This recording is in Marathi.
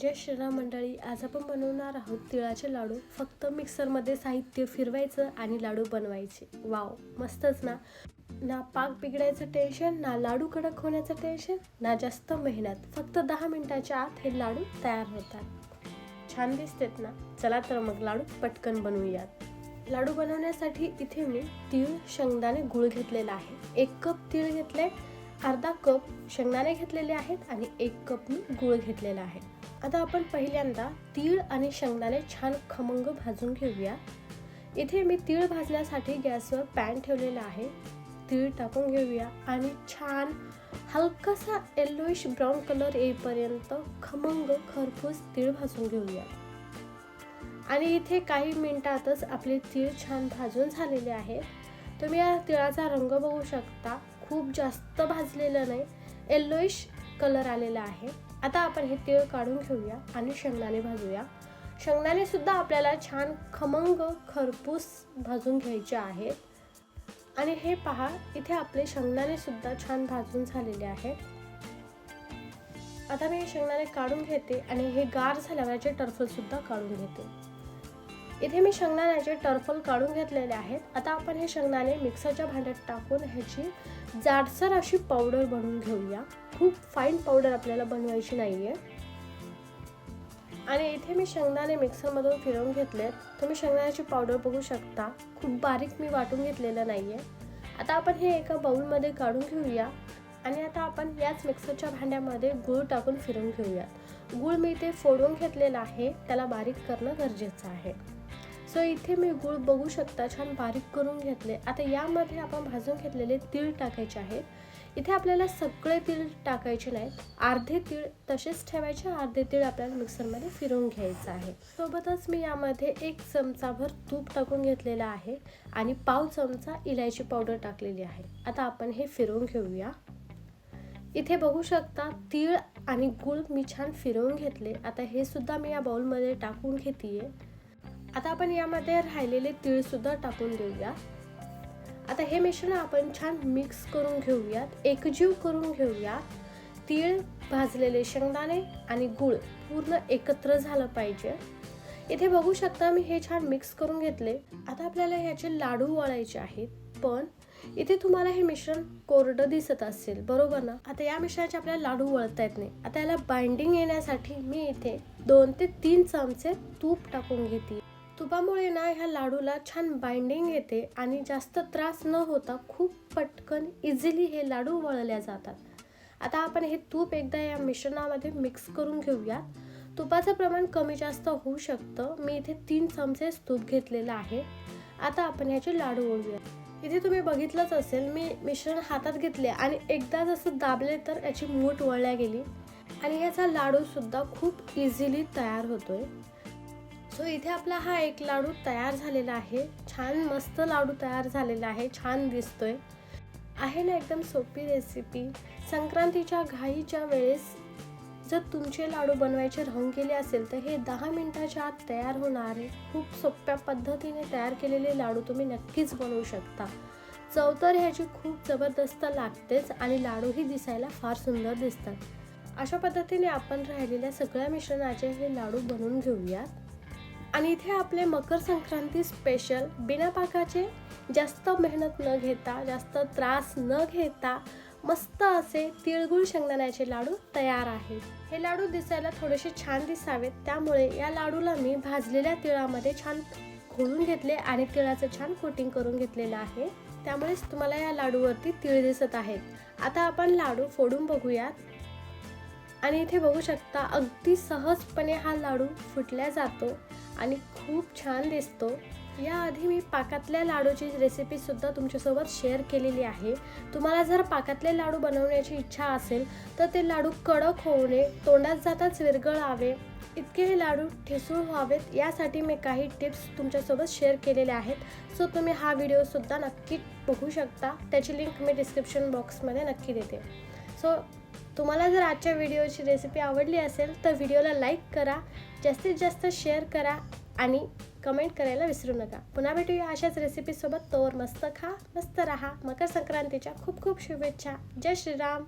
जय श्रीराम मंडळी आज आपण बनवणार आहोत तिळाचे लाडू फक्त मिक्सरमध्ये साहित्य फिरवायचं आणि लाडू बनवायचे. वाव मस्तच ना? ना पाक बिघडायचं टेन्शन ना लाडू कडक होण्याचं टेन्शन ना जास्त मेहनत. फक्त दहा मिनिटाच्या आत हे लाडू तयार होतात. छान दिसतेत ना? चला तर मग लाडू पटकन बनवूयात. लाडू बनवण्यासाठी इथे मी तीळ शेंगदाणे गुळ घेतलेला आहे. एक कप तीळ घेतले अर्धा कप शेंगदाणे घेतलेले आहेत आणि एक कप मी गुळ घेतलेला आहे. आता आपण पहिल्यांदा तीळ आणि शेंगदाणे छान खमंग भाजून घेऊया. इथे मी तीळ भाजण्यासाठी गॅसवर पॅन ठेवलेला आहे. तीळ टाकून घेऊया आणि छान हलकासा येल्लोइश ब्राऊन कलर येईपर्यंत खमंग खरपूस तीळ भाजून घेऊया. आणि इथे काही मिनिटातच आपले तीळ छान भाजून झालेले आहेत तुम्ही या तिळाचा रंग बघू शकता. खूप जास्त भाजलेलं नाही. येल्लोइश कलर आलेला आहे. आता आपण हे तीळ काढून घेऊया आणि शेंगदाणे भाजूया. शेंगदाणे सुद्धा आपल्याला छान खमंग खरपूस भाजून घ्यायचे आहेत. आणि हे पहा इथे आपले शेंगदाणे सुद्धा छान भाजून झालेले आहेत. आता मी हे शेंगदाणे काढून घेते आणि हे गार झाल्यावर याचे टर्फल सुद्धा काढून घेते. इथे मी शेंगदाण्याचे टर्फल काढून घेतलेले आहेत. आता आपण हे शेंगदाणे मिक्सरच्या भांड्यात टाकून ह्याची जाडसर अशी पावडर बनवून घेऊया. खूप फाईन पावडर आपल्याला बनवायची नाही आहे आणि इथे मी शेंगदाणे मिक्सरमधून फिरवून घेतलेत. तुम्ही शेंगदाण्याची पावडर बघू शकता. खूप बारीक मी वाटून घेतलेलं नाही आहे आता आपण हे एका बाउलमध्ये काढून घेऊया. आणि आता आपण याच मिक्सरच्या भांड्यामध्ये गूळ टाकून फिरवून घेऊयात. गूळ मी इथे फोडून घेतलेला आहे. त्याला बारीक करणं गरजेचं आहे. सो इथे मी गूळ बघू शकता छान बारीक करून घेतले. आता यामध्ये आपण भाजून घेतलेले तीळ टाकायचे आहेत. इथे आपल्याला सगळे तीळ टाकायचे नाहीत. अर्धे तीळ तसेच ठेवायचे अर्धे तीळ आपल्याला मिक्सरमध्ये फिरवून घ्यायचं आहे. सोबतच मी यामध्ये एक चमचाभर तूप टाकून घेतलेला आहे आणि पाव चमचा इलायची पावडर टाकलेली आहे. आता आपण हे फिरवून घेऊया. इथे बघू शकता तीळ आणि गूळ मी छान फिरवून घेतले. आता हे सुद्धा मी या बाउलमध्ये टाकून घेते आता आपण यामध्ये राहिलेले तीळसुद्धा टाकून देऊया. आता हे मिश्रण आपण छान मिक्स करून घेऊयात एकजीव करून घेऊयात. तीळ भाजलेले शेंगदाणे आणि गूळ पूर्ण एकत्र झालं पाहिजे. इथे बघू शकता मी हे छान मिक्स करून घेतले. आता आपल्याला ह्याचे लाडू वळायचे आहेत पण इथे तुम्हाला हे मिश्रण कोरडं दिसत असेल बरोबर ना? आता या मिश्रणाचे आपल्याला लाडू वळता येत नाही. आता याला बाइंडिंग येण्यासाठी मी इथे दोन ते तीन चमचे तूप टाकून घेते. तुपामुळे ना ह्या लाडूला छान बाइंडिंग येते आणि जास्त त्रास न होता खूप पटकन इझिली हे लाडू वळल्या जातात. आता आपण हे तूप एकदा या मिश्रणामध्ये मिक्स करून घेऊया. तुपाचं प्रमाण कमी जास्त होऊ शकतं. मी इथे तीन चमचेच तूप घेतलेलं आहे. आता आपण ह्याचे लाडू ओळूया इथे तुम्ही बघितलंच असेल मी मिश्रण हातात घेतले आणि एकदा जसं दाबले तर याची मूठ वळल्या गेली. आणि याचा लाडूसुद्धा खूप इझिली तयार होतोय. सो इथे आपला हा एक लाडू तयार झालेला आहे. छान मस्त लाडू तयार झालेला आहे. छान दिसतोय. आहे ना एकदम सोपी रेसिपी संक्रांतीच्या घाईच्या वेळेस जर तुमचे लाडू बनवायचे राहून गेले असेल तर हे दहा मिनिटाच्या आत तयार होणारे खूप सोप्या पद्धतीने तयार केलेले लाडू तुम्ही नक्कीच बनवू शकता. चव तर ह्याची खूप जबरदस्त लागतेच आणि लाडूही दिसायला फार सुंदर दिसतात. अशा पद्धतीने आपण राहिलेल्या सगळ्या मिश्रणाचे हे लाडू बनवून घेऊयात. आणि इथे आपले मकर संक्रांती स्पेशल बिना पाकाचे जास्त मेहनत न घेता जास्त त्रास न घेता मस्त असे तिळगुळ शेंगदाण्याचे लाडू तयार आहेत. हे लाडू दिसायला थोडेसे छान दिसावेत त्यामुळे या लाडूला मी भाजलेल्या तिळामध्ये छान खोलून घेतले आणि तिळाचं छान कोटिंग करून घेतलेलं आहे. त्यामुळेच तुम्हाला या लाडूवरती तिळ दिसत आहेत. आता आपण लाडू फोडून बघूयात. आणि इथे बघू शकता अगदी सहजपणे हा लाडू फुटल्या जातो. आणि खूप छान दिसतो. याआधी मी पाकातल्या लाडूची रेसिपीसुद्धा तुमच्यासोबत शेअर केलेली आहे. तुम्हाला जर पाकातले लाडू बनवण्याची इच्छा असेल तर ते लाडू कडक होऊ नये तोंडात जाताच विरगळावे इतके हे लाडू ठिसूळ व्हावेत यासाठी मी काही टिप्स तुमच्यासोबत शेअर केलेल्या आहेत. सो तुम्ही हा व्हिडिओसुद्धा नक्की बघू शकता. त्याची लिंक मी डिस्क्रिप्शन बॉक्समध्ये नक्की देते. सो तुम्हाला जर आजच्या व्हिडिओची रेसिपी आवडली असेल तर व्हिडिओला लाईक करा. जास्तीत जास्त शेअर करा आणि कमेंट करायला विसरू नका. पुन्हा भेटूया अशाच रेसिपीसोबत तोवर मस्त खा मस्त राहा. मकर संक्रांतीच्या खूप खूप शुभेच्छा. जय श्रीराम.